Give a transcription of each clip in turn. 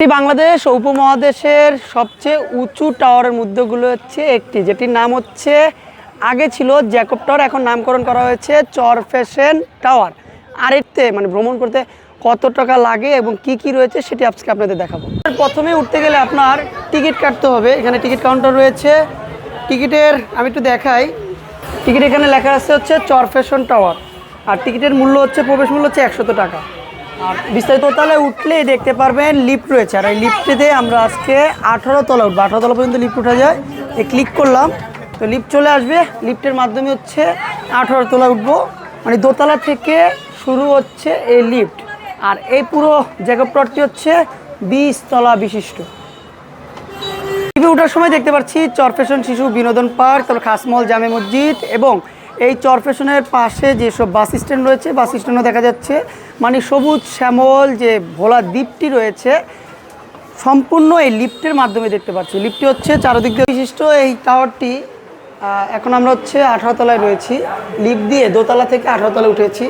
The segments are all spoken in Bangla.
এটি বাংলাদেশ উপমহাদেশের সবচেয়ে উঁচু টাওয়ারের মধ্যেগুলো হচ্ছে একটি, যেটির নাম হচ্ছে, আগে ছিল জ্যাকব টাওয়ার, এখন নামকরণ করা হয়েছে চর ফ্যাশন টাওয়ার। আর এতে মানে ভ্রমণ করতে কত টাকা লাগে এবং কি কি রয়েছে সেটি আজকে আপনাদের দেখাবো। প্রথমে উঠতে গেলে আপনার টিকিট কাটতে হবে। এখানে টিকিট কাউন্টার রয়েছে। টিকিটের, আমি একটু দেখাই। টিকিট এখানে লেখা আছে হচ্ছে চর ফ্যাশন টাওয়ার। আর টিকিটের মূল্য হচ্ছে, প্রবেশ মূল্য হচ্ছে একশত টাকা। আর বিস্তারিত তলায় উঠলেই দেখতে পারবেন লিফট রয়েছে। আর এই লিফটেতে আমরা আজকে আঠারো তলা উঠবো। আঠারো তলা পর্যন্ত লিফট উঠা যায়। এই ক্লিক করলাম। তো লিফট চলে আসবে। লিফটের মাধ্যমে হচ্ছে আঠারো তলা উঠবো। মানে দোতলা থেকে শুরু হচ্ছে এই লিফট আর এই পুরো জ্যাকব প্লটটি হচ্ছে বিশ তলা বিশিষ্ট। টিভি ওঠার সময় দেখতে পাচ্ছি চরফেশন শিশু বিনোদন পার্ক, তারপর খাসমল জামে মসজিদ এবং এই চরফেশনের পাশে যেসব বাস স্ট্যান্ড রয়েছে, বাস স্ট্যান্ডও দেখা যাচ্ছে। মানে সবুজ শ্যামল যে ভোলা দ্বীপটি রয়েছে, সম্পূর্ণ এই লিফটের মাধ্যমে দেখতে পাচ্ছি। লিফটটি হচ্ছে চারদিক দিয়ে বিশিষ্ট এই টাওয়ারটি। এখন আমরা হচ্ছে আঠারো তলায় রয়েছি। লিফট দিয়ে দোতলা থেকে আঠারো তলায় উঠেছি।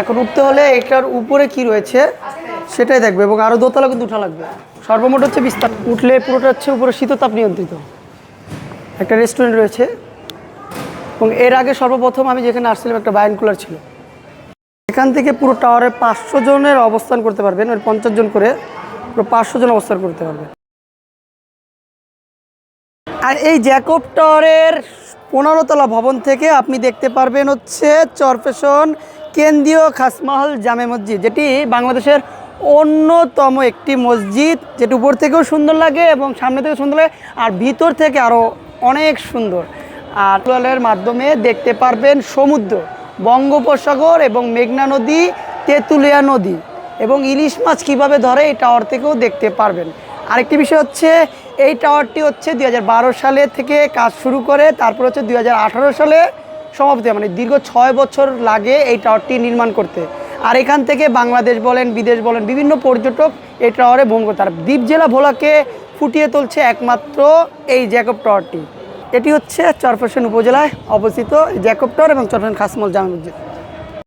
এখন উঠতে হলে এটার উপরে কি রয়েছে সেটাই দেখবে এবং আরও দোতলা কিন্তু উঠা লাগবে। সর্বমোট হচ্ছে বিস্তার। উঠলে পুরোটা হচ্ছে উপরে শীততাপ নিয়ন্ত্রিত। একটা রেস্টুরেন্ট রয়েছে। এবং এর আগে সর্বপ্রথম আমি যেখানে আসছিলাম, একটা বায়ান কুলার ছিল। এখান থেকে পুরো টাওয়ারে পাঁচশো জনের অবস্থান করতে পারবেন ওই পঞ্চাশ জন করে পুরো পাঁচশো জন অবস্থান করতে পারবেন। আর এই জ্যাকব টাওয়ারের পনেরো তলা ভবন থেকে আপনি দেখতে পারবেন হচ্ছে চরফেশন কেন্দ্রীয় খাসমহল জামে মসজিদ, যেটি বাংলাদেশের অন্যতম একটি মসজিদ, যেটি উপর থেকেও সুন্দর লাগে এবং সামনে থেকে সুন্দর লাগে আর ভিতর থেকে আরও অনেক সুন্দর। আর টুয়েলের মাধ্যমে দেখতে পারবেন সমুদ্র। বঙ্গোপসাগর এবং মেঘনা নদী, তেঁতুলিয়া নদী এবং ইলিশ মাছ কীভাবে ধরে এই টাওয়ার থেকেও দেখতে পারবেন। আরেকটি বিষয় হচ্ছে, এই টাওয়ারটি হচ্ছে দু হাজার বারো সালে থেকে কাজ শুরু করে, তারপর হচ্ছে দু হাজার আঠারো সালে সমাপ্তি মানে দীর্ঘ ছয় বছর লাগে এই টাওয়ারটি নির্মাণ করতে। আর এখান থেকে বাংলাদেশ বলেন, বিদেশ বলেন, বিভিন্ন পর্যটক এই টাওয়ারে ভ্রমণ করতে। আর দ্বীপ জেলা ভোলাকে ফুটিয়ে তুলছে একমাত্র এই জ্যাকব টাওয়ারটি এটি হচ্ছে চরফেশন উপজেলায় অবস্থিত জ্যাকবটর এবং চরফেশন খাসমল জামা মসজিদ।